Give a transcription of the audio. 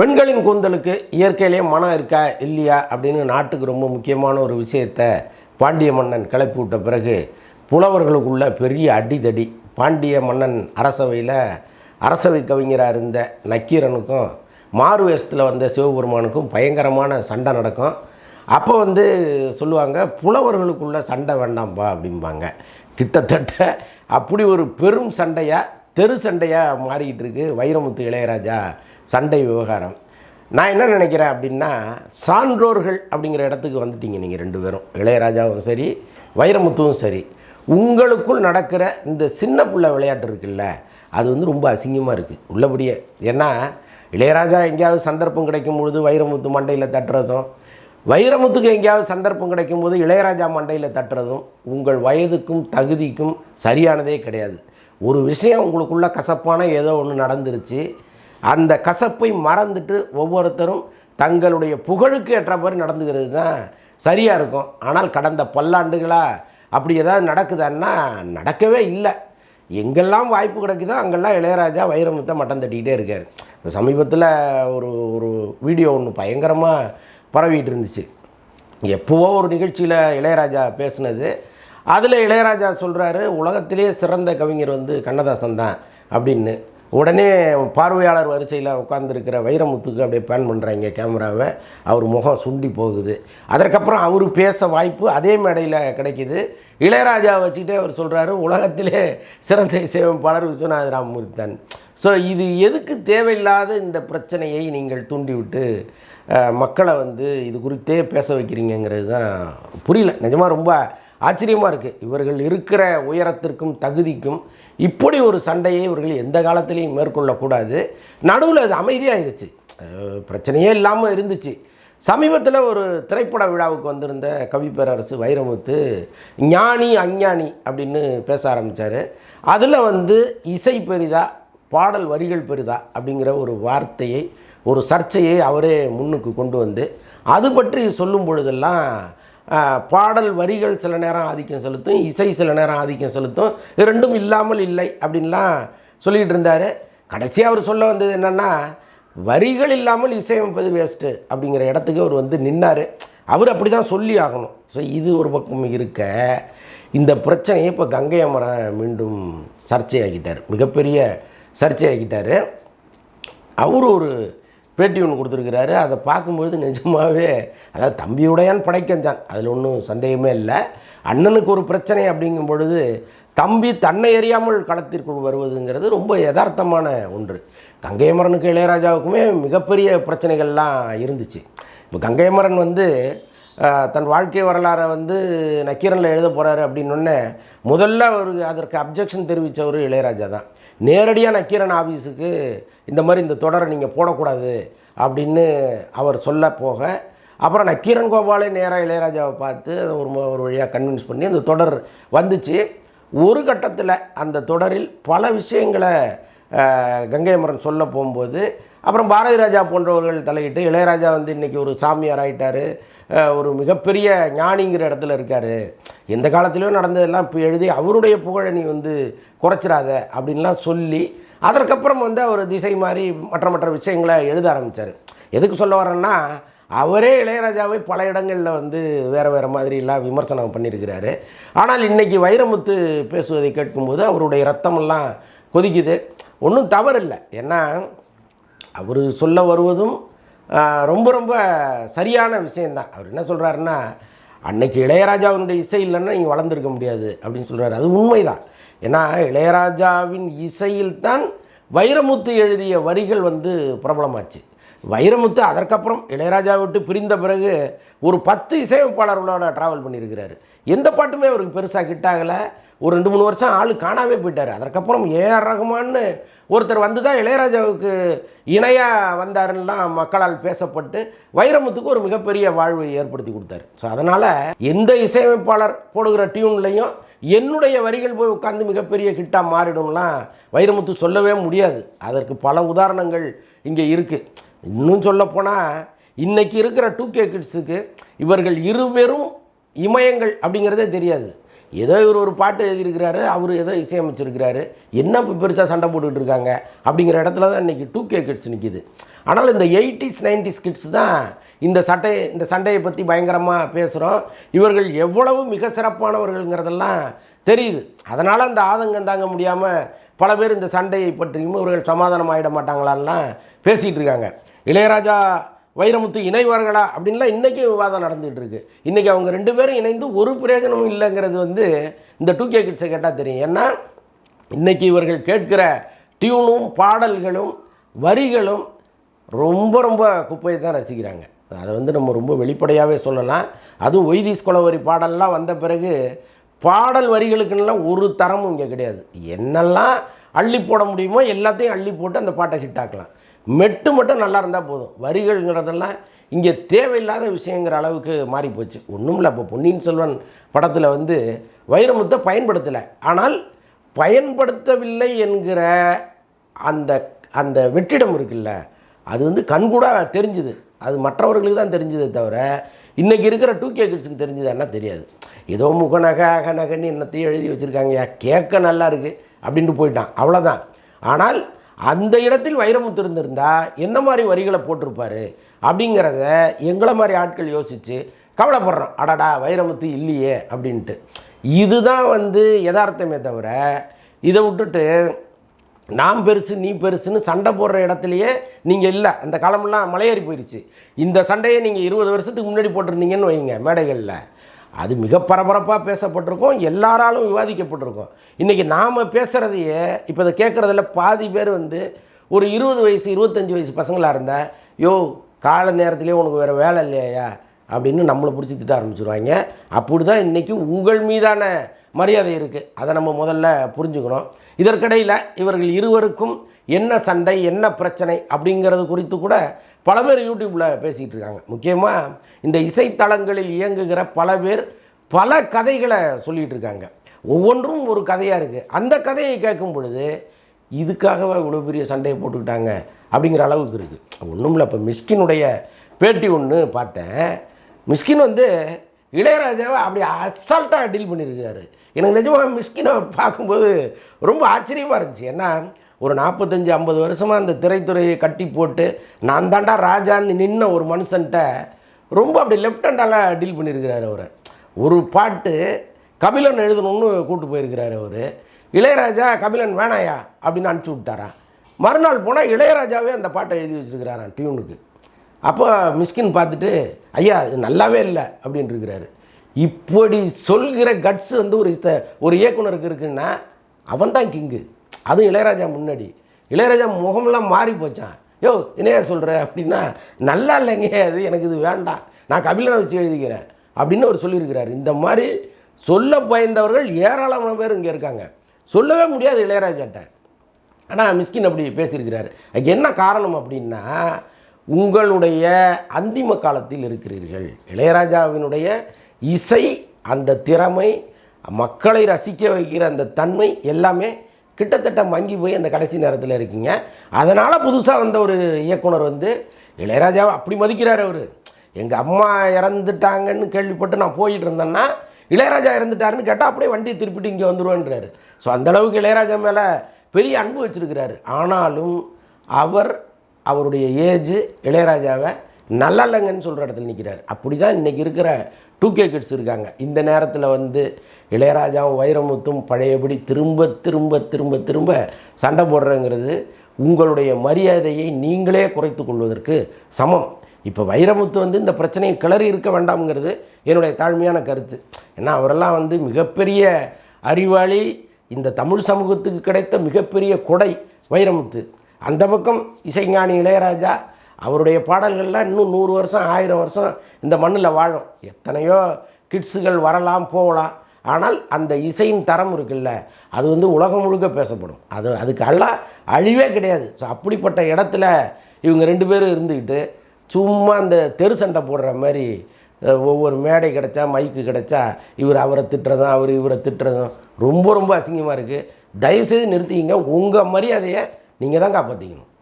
பெண்களின் கூந்தலுக்கு இயற்கையிலேயே மனம் இருக்கா இல்லையா அப்படின்னு நாட்டுக்கு ரொம்ப முக்கியமான ஒரு விஷயத்தை பாண்டிய மன்னன் கிளப்பி விட்ட பிறகு புலவர்களுக்குள்ள பெரிய அடிதடி. பாண்டிய மன்னன் அரசவையில் அரசவை கவிஞராக இருந்த நக்கீரனுக்கும் மாறு வேஷத்தில் வந்த சிவபெருமானுக்கும் பயங்கரமான சண்டை நடக்கும். அப்போ வந்து சொல்லுவாங்க புலவர்களுக்குள்ள சண்டை வேண்டாம்ப்பா அப்படிம்பாங்க. கிட்டத்தட்ட அப்படி ஒரு பெரும் சண்டையாக தெரு சண்டையாக மாறிக்கிட்டு இருக்கு வைரமுத்து இளையராஜா. சண்டை விவகாரம். நான் என்ன நினைக்கிறேன் அப்படின்னா சான்றோர்கள் அப்படிங்கிற இடத்துக்கு வந்துட்டீங்க நீங்கள் ரெண்டு பேரும். இளையராஜாவும் சரி வைரமுத்துவும் சரி. உங்களுக்குள் நடக்கிற இந்த சின்ன பிள்ளை விளையாட்டு இருக்குல்ல அது வந்து ரொம்ப அசிங்கமாக இருக்குது உள்ளபடியே. ஏன்னா இளையராஜா எங்கேயாவது சந்தர்ப்பம் கிடைக்கும் பொழுது வைரமுத்து மண்டையில் தட்டுறதும் வைரமுத்துக்கு எங்கேயாவது சந்தர்ப்பம் கிடைக்கும் போது இளையராஜா மண்டையில் தட்டுறதும் உங்கள் வயதுக்கும் தகுதிக்கும் சரியானதே கிடையாது. ஒரு விஷயம் உங்களுக்குள்ள கசப்பான ஏதோ ஒன்று நடந்துருச்சு அந்த கசப்பை மறந்துட்டு ஒவ்வொருத்தரும் தங்களுடைய புகழுக்கு ஏற்ற மாதிரி நடந்துக்கிறது தான் சரியாக இருக்கும். ஆனால் கடந்த பல்லாண்டுகளாக அப்படி ஏதாவது நடக்குதான்னா நடக்கவே இல்லை. எங்கெல்லாம் வாய்ப்பு கிடைக்குதோ அங்கெல்லாம் இளையராஜா வைரமுத்தை மட்டம் தட்டிக்கிட்டே இருக்கார். இப்போ சமீபத்தில் ஒரு ஒரு வீடியோ ஒன்று பயங்கரமாக பரவிட்டு இருந்துச்சு. எப்போவோ ஒரு நிகழ்ச்சியில் இளையராஜா பேசுனது. அதில் இளையராஜா சொல்கிறாரு உலகத்திலே சிறந்த கவிஞர் வந்து கண்ணதாசன் தான் அப்படின்னு. உடனே பார்வையாளர் வரிசையில் உட்காந்துருக்கிற வைரமுத்துக்கு அப்படியே பேன் பண்ணுறாங்க கேமராவை. அவர் முகம் சுண்டி போகுது. அதற்கப்புறம் அவர் பேச வாய்ப்பு அதே மேடையில் கிடைக்கிது. இளையராஜா வச்சுக்கிட்டே அவர் சொல்கிறாரு உலகத்திலே சிறந்த இசையமைப்பாளர் விஸ்வநாத ராமமூர்த்தி தான் ஸோ இது எதுக்கு தேவையில்லாத இந்த பிரச்சனையை நீங்கள் தூண்டிவிட்டு மக்களை வந்து இது குறித்தே பேச வைக்கிறீங்கங்கிறது தான் புரியல. நிஜமாக ரொம்ப ஆச்சரியமாக இருக்குது இவர்கள் இருக்கிற உயரத்திற்கும் தகுதிக்கும் இப்படி ஒரு சண்டையை இவர்கள் எந்த காலத்திலையும் மேற்கொள்ளக்கூடாது. நடுவில் அது அமைதியாகிடுச்சு பிரச்சனையே இல்லாமல் இருந்துச்சு. சமீபத்தில் ஒரு திரைப்பட விழாவுக்கு வந்திருந்த கவி பேரரசு வைரமுத்து ஞானி அஞ்ஞானி அப்படின்னு பேச ஆரம்பித்தார் அதில் வந்து இசை பெரிதா பாடல் வரிகள் பெரிதா அப்படிங்கிற ஒரு வார்த்தையை ஒரு சர்ச்சையை அவரே முன்னுக்கு கொண்டு வந்து அது பற்றி சொல்லும் பொழுதெல்லாம் பாடல் வரிகள் சில நேரம் ஆதிக்கம் செலுத்தும் இசை சில நேரம் ஆதிக்கம் செலுத்தும். இது ரெண்டும் இல்லாமல் இல்லை அப்படின்லாம் சொல்லிகிட்டு இருந்தார். கடைசியாக அவர் சொல்ல வந்தது என்னென்னா வரிகள் இல்லாமல் இசையமைப்பது வேஸ்ட்டு அப்படிங்கிற இடத்துக்கு அவர் வந்து நின்னார். அவர் அப்படி தான் சொல்லி ஆகணும். ஸோ இது ஒரு பக்கம் இருக்க இந்த பிரச்சனையை இப்போ கங்கை அமரன் மீண்டும் சர்ச்சையாகிட்டார். மிகப்பெரிய சர்ச்சையாகிட்டார். அவர் ஒரு பேட்டி ஒன்று கொடுத்துருக்கிறாரு. அதை பார்க்கும்பொழுது நிஜமாகவே அதாவது தம்பியுடையான் படைக்கஞ்சான். அதில் ஒன்றும் சந்தேகமே இல்லை. அண்ணனுக்கு ஒரு பிரச்சனை அப்படிங்கும் பொழுது தம்பி தன்னை எறியாமல் களத்திற்குள் வருவதுங்கிறது ரொம்ப யதார்த்தமான ஒன்று. கங்கையமரனுக்கு இளையராஜாவுக்குமே மிகப்பெரிய பிரச்சனைகள்லாம் இருந்துச்சு. இப்போ கங்கையமரன் வந்து தன் வாழ்க்கை வரலாறை வந்து நக்கீரனில் எழுத போகிறாரு அப்படின்னொன்னே முதல்ல அவர் அதற்கு அப்ஜெக்ஷன் தெரிவித்தவர் இளையராஜா தான். நேரடியாக நக்கீரன் ஆஃபீஸுக்கு இந்த மாதிரி இந்த தொடரை நீங்கள் போடக்கூடாது அப்படின்னு அவர் சொல்ல போக அப்புறம் நான் கீரன் கோபாலே நேராக இளையராஜாவை பார்த்து அதை ஒரு ஒரு வழியாக கன்வின்ஸ் பண்ணி அந்த தொடர் வந்துச்சு. ஒரு கட்டத்தில் அந்த தொடரில் பல விஷயங்களை கங்கை அமரன் சொல்ல போகும்போது அப்புறம் பாரதி ராஜா போன்றவர்கள் தலையிட்டு இளையராஜா வந்து இன்றைக்கி ஒரு சாமியார் ஆகிட்டார் ஒரு மிகப்பெரிய ஞானிங்கிற இடத்துல இருக்கார். எந்த காலத்திலையும் நடந்ததெல்லாம் இப்போ எழுதி அவருடைய புகழை நீ வந்து குறைச்சிடாத அப்படின்லாம் சொல்லி அதற்கப்புறம் வந்து அவர் திசை மாறி மற்ற மற்ற விஷயங்களை எழுத ஆரம்பித்தார் எதுக்கு சொல்ல வரேன்னா அவரே இளையராஜாவை பல இடங்களில் வந்து வேறு வேறு மாதிரிலாம் விமர்சனம் பண்ணியிருக்கிறாரு. ஆனால் இன்றைக்கி வைரமுத்து பேசுவதை கேட்கும்போது அவருடைய ரத்தமெல்லாம் கொதிக்குது. ஒன்றும் தவறில்லை. ஏன்னா அவர் சொல்ல வருவதும் ரொம்ப ரொம்ப சரியான விஷயந்தான் அவர் என்ன சொல்கிறாருன்னா அன்னைக்கு இளையராஜாவினுடைய இசை இல்லைன்னா நீங்கள் வளர்ந்துருக்க முடியாது அப்படின்னு சொல்கிறாரு அது உண்மைதான். ஏன்னா இளையராஜாவின் இசையில்தான் வைரமுத்து எழுதிய வரிகள் வந்து பிரபலமாச்சு. வைரமுத்து அதற்கப்புறம் இளையராஜா விட்டு பிரிந்த பிறகு ஒரு பத்து இசையமைப்பாளர்களோட ட்ராவல் பண்ணியிருக்கிறாரு. எந்த பாட்டுமே அவருக்கு பெருசாக கிட்டாகலை ஒரு ரெண்டு மூணு வருஷம் ஆள் காணாமல் போயிட்டார். அதற்கப்புறம் ஏஆர் ரகுமான்னு ஒருத்தர் வந்து தான் இளையராஜாவுக்கு இணையாக வந்தாருன்னெலாம் மக்களால் பேசப்பட்டு வைரமுத்துக்கு ஒரு மிகப்பெரிய வாழ்வை ஏற்படுத்தி கொடுத்தாரு. ஸோ அதனால் எந்த இசையமைப்பாளர் போடுகிற டியூன்லையும் என்னுடைய வரிகள் போய் உட்காந்து மிகப்பெரிய ஹிட்டாக மாறிடும்லாம் வைரமுத்து சொல்லவே முடியாது. அதற்கு பல உதாரணங்கள் இங்கே இருக்குது இன்னும் சொல்லப்போனால் இன்றைக்கி இருக்கிற டூ கே கிட்ஸுக்கு இவர்கள் இருவரும் இமயங்கள் அப்படிங்கிறதே தெரியாது. ஏதோ இவர் ஒரு பாட்டு எழுதியிருக்கிறாரு அவர் ஏதோ இசையமைச்சிருக்கிறாரு. என்ன இப்போ பெருசாக சண்டை போட்டுக்கிட்டு இருக்காங்க அப்படிங்கிற இடத்துல தான் இன்றைக்கி டூ கே கிட்ஸ் நிற்கிது ஆனால் இந்த எயிட்டிஸ் நைன்டிஸ் கிட்ஸ் தான் இந்த சட்டை இந்த சண்டையை பற்றி பயங்கரமாக பேசுகிறோம் இவர்கள் எவ்வளவு மிக சிறப்பானவர்கள்ங்கிறதெல்லாம் தெரியுது. அதனால் அந்த ஆதங்கம் தாங்க முடியாமல் பல பேர் இந்த சண்டையை பற்றியும் இவர்கள் சமாதானம் ஆகிட மாட்டாங்களான்லாம் பேசிகிட்டு இருக்காங்க. இளையராஜா வைரமுத்து இணைவார்களா? அப்படின்லாம் இன்றைக்கும் விவாதம் நடந்துகிட்டு இருக்குது இன்றைக்கி அவங்க ரெண்டு பேரும் இணைந்து ஒரு பிரயோஜனமும் இல்லைங்கிறது வந்து இந்த டூ கே கிட்ஸை கேட்டால் தெரியும். ஏன்னா இன்றைக்கி இவர்கள் கேட்கிற டியூனும் பாடல்களும் வரிகளும் ரொம்ப ரொம்ப குப்பையை தான் ரசிக்கிறாங்க. அதை வந்து நம்ம ரொம்ப வெளிப்படையாகவே சொல்லலாம். அதுவும் ஒய்தீஸ் குலவரி பாடல்லாம் வந்த பிறகு பாடல் வரிகளுக்குன்னெலாம் ஒரு தரமும் இங்கே கிடையாது. என்னெல்லாம் அள்ளி போட முடியுமோ எல்லாத்தையும் அள்ளி போட்டு அந்த பாட்டை ஹிட் ஆக்கலாம். மெட்டு மட்டும் நல்லா இருந்தால் போதும். வரிகள்ங்கிறதெல்லாம் இங்கே தேவையில்லாத விஷயங்கிற அளவுக்கு மாறி போச்சு ஒன்றும் இல்லை இப்போ பொன்னியின் செல்வன் படத்தில் வந்து வைரமுத்தை பயன்படுத்தலை. ஆனால் பயன்படுத்தவில்லை என்கிற அந்த அந்த வெற்றிடம் இருக்குல்ல அது வந்து கண்கூட தெரிஞ்சுது. அது மற்றவர்களுக்கு தான் தெரிஞ்சதே தவிர இன்றைக்கி இருக்கிற டூ கே கிட்ஸுக்கு தெரிஞ்சதுன்னா தெரியாது. ஏதோ முகநகை அகநகன்னு என்னத்தையும் எழுதி வச்சுருக்காங்க கேட்க நல்லா இருக்குது அப்படின்ட்டு போயிட்டான். அவ்வளோதான் ஆனால் அந்த இடத்தில் வைரமுத்து இருந்திருந்தா என்ன மாதிரி வரிகளை போட்டிருப்பாரு அப்படிங்கிறத எங்களை மாதிரி ஆட்கள் யோசித்து கவலைப்படுறோம். அடடா வைரமுத்து இல்லையே அப்படின்ட்டு. இதுதான் வந்து யதார்த்தமே தவிர இதை விட்டுட்டு நான் பெருசு நீ பெருசுன்னு சண்டை போடுற இடத்துலையே நீங்கள் இல்லை. அந்த காலமெல்லாம் மலையேறி போயிடுச்சு இந்த சண்டையை நீங்கள் இருபது வருஷத்துக்கு முன்னாடி போட்டிருந்தீங்கன்னு வைங்க மேடைகளில். அது மிக பரபரப்பாக பேசப்பட்டிருக்கும் எல்லாராலும் விவாதிக்கப்பட்டிருக்கும். இன்றைக்கி நாம் பேசுகிறதையே இப்போ இதை கேட்குறதில் பாதி பேர் வந்து ஒரு இருபது வயசு இருபத்தஞ்சி வயசு பசங்களாக இருந்தால் யோ கால நேரத்துலேயே உனக்கு வேறு வேலை இல்லையா? அப்படின்னு நம்மளை பிடிச்சி திட்ட ஆரம்பிச்சிருவாங்க. அப்படி தான் இன்றைக்கி உங்கள் மீதான மரியாதை இருக்குது அதை நம்ம முதல்ல புரிஞ்சுக்கணும். இதற்கிடையில் இவர்கள் இருவருக்கும் என்ன சண்டை என்ன பிரச்சனை அப்படிங்கிறது குறித்து கூட பல பேர் யூடியூப்பில் பேசிகிட்டு இருக்காங்க. முக்கியமாக இந்த இசைத்தளங்களில் இயங்குகிற பல பேர் பல கதைகளை சொல்லிகிட்டு இருக்காங்க. ஒவ்வொன்றும் ஒரு கதையாக இருக்குது அந்த கதையை கேட்கும் பொழுது இதுக்காகவே இவ்வளோ பெரிய சண்டையை போட்டுக்கிட்டாங்க? அப்படிங்கிற அளவுக்கு இருக்குது ஒன்றும் இல்லை இப்போ மிஸ்கினுடைய பேட்டி ஒன்று பார்த்தேன். மிஸ்கின் வந்து இளையராஜாவை அப்படி அசால்ட்டாக டீல் பண்ணியிருக்கிறாரு எனக்கு நிஜமாக மிஸ்கினை பார்க்கும்போது ரொம்ப ஆச்சரியமாக இருந்துச்சு. ஏன்னா ஒரு நாற்பத்தஞ்சு ஐம்பது வருஷமாக அந்த திரைத்துறையை கட்டி போட்டு நான் தாண்டா ராஜான்னு நின்ன ஒரு மனுஷன்ட்ட ரொம்ப அப்படி லெஃப்ட் டீல் பண்ணியிருக்கிறாரு அவர். ஒரு பாட்டு கபிலன் எழுதணும்னு கூப்பிட்டு போயிருக்கிறாரு அவர். இளையராஜா கபிலன் வேணாயா? அப்படின்னு அனுப்பிச்சி விட்டாரா? மறுநாள் போனால் இளையராஜாவே அந்த பாட்டை எழுதி வச்சுருக்கிறாரான் டியூனுக்கு. அப்போ மிஸ்கின் பார்த்துட்டு ஐயா இது நல்லாவே இல்லை அப்படின்னு இருக்கிறாரு. இப்படி சொல்கிற கட்ஸ் வந்து ஒரு ஒரு இயக்குனருக்கு இருக்குன்னா அவன் தான் கிங்கு. அதுவும் இளையராஜா முன்னாடி. இளையராஜா முகமெல்லாம் மாறி போச்சான் யோ என்னையா சொல்கிற அப்படின்னா நல்லா இல்லைங்க அது எனக்கு இது வேண்டாம். நான் கபிலனை வச்சு எழுதிக்கிறேன். அப்படின்னு அவர் சொல்லியிருக்கிறார். இந்த மாதிரி சொல்ல பயந்தவர்கள் ஏராளமான பேர் இங்கே இருக்காங்க. சொல்லவே முடியாது இளையராஜாட்ட. ஆனால் மிஸ்கின் அப்படி பேசியிருக்கிறார். அதுக்கு என்ன காரணம் அப்படின்னா உங்களுடைய அந்திம காலத்தில் இருக்கிறீர்கள். இளையராஜாவினுடைய இசை அந்த திறமை மக்களை ரசிக்க வைக்கிற அந்த தன்மை எல்லாமே கிட்டத்தட்ட மங்கி போய் அந்த கடைசி நேரத்தில் இருக்கீங்க. அதனால் புதுசாக வந்த ஒரு இயக்குனர் வந்து இளையராஜாவை அப்படி மதிக்கிறார் அவர். எங்கள் அம்மா இறந்துட்டாங்கன்னு கேள்விப்பட்டு நான் போயிட்டு இருந்தேன்னா இளையராஜா இறந்துட்டாருன்னு கேட்டால் அப்படியே வண்டியை திருப்பிட்டு இங்கே வந்துடுவேன்றாரு ஸோ அந்தளவுக்கு இளையராஜா மேலே பெரிய அன்பு வச்சிருக்கிறாரு. ஆனாலும் அவர் அவருடைய ஏஜ் இளையராஜாவை நல்லா இல்லைங்கன்னு சொல்கிற இடத்துல நிற்கிறார் அப்படி தான் இன்றைக்கி இருக்கிற டூ கே கிட்ஸ் இருக்காங்க. இந்த நேரத்தில் வந்து இளையராஜாவும் வைரமுத்தும் பழையபடி திரும்ப திரும்ப திரும்ப திரும்ப சண்டை போடுறேங்கிறது உங்களுடைய மரியாதையை நீங்களே குறைத்து கொள்வதற்கு சமம். இப்போ வைரமுத்து வந்து இந்த பிரச்சனையை கிளறி இருக்க வேண்டாம்ங்கிறது என்னுடைய தாழ்மையான கருத்து. ஏன்னா அவரெல்லாம் வந்து மிகப்பெரிய அறிவாளி இந்த தமிழ் சமூகத்துக்கு கிடைத்த மிகப்பெரிய கொடை வைரமுத்து. அந்த பக்கம் இசைஞானி இளையராஜா அவருடைய பாடல்கள்லாம் இன்னும் நூறு வருஷம் ஆயிரம் வருஷம் இந்த மண்ணில் வாழும். எத்தனையோ கிட்ஸுகள் வரலாம் போகலாம். ஆனால் அந்த இசையின் தரம் இருக்குல்ல அது வந்து உலகம் முழுக்க பேசப்படும். அது அதுக்கு எல்லாம் அழிவே கிடையாது. ஸோ அப்படிப்பட்ட இடத்துல இவங்க ரெண்டு பேரும் இருந்துக்கிட்டு சும்மா அந்த தெரு சண்டை போடுற மாதிரி ஒவ்வொரு மேடை கிடச்சா மைக்கு கிடைச்சா இவர் அவரை திட்டுறதும் அவர் இவரை திட்டுறதும் ரொம்ப ரொம்ப அசிங்கமாக இருக்குது தயவுசெய்து நிறுத்திக்கிங்க. உங்கள் மரியாதையை நீங்கள் தான் காப்பாற்றிக்கணும்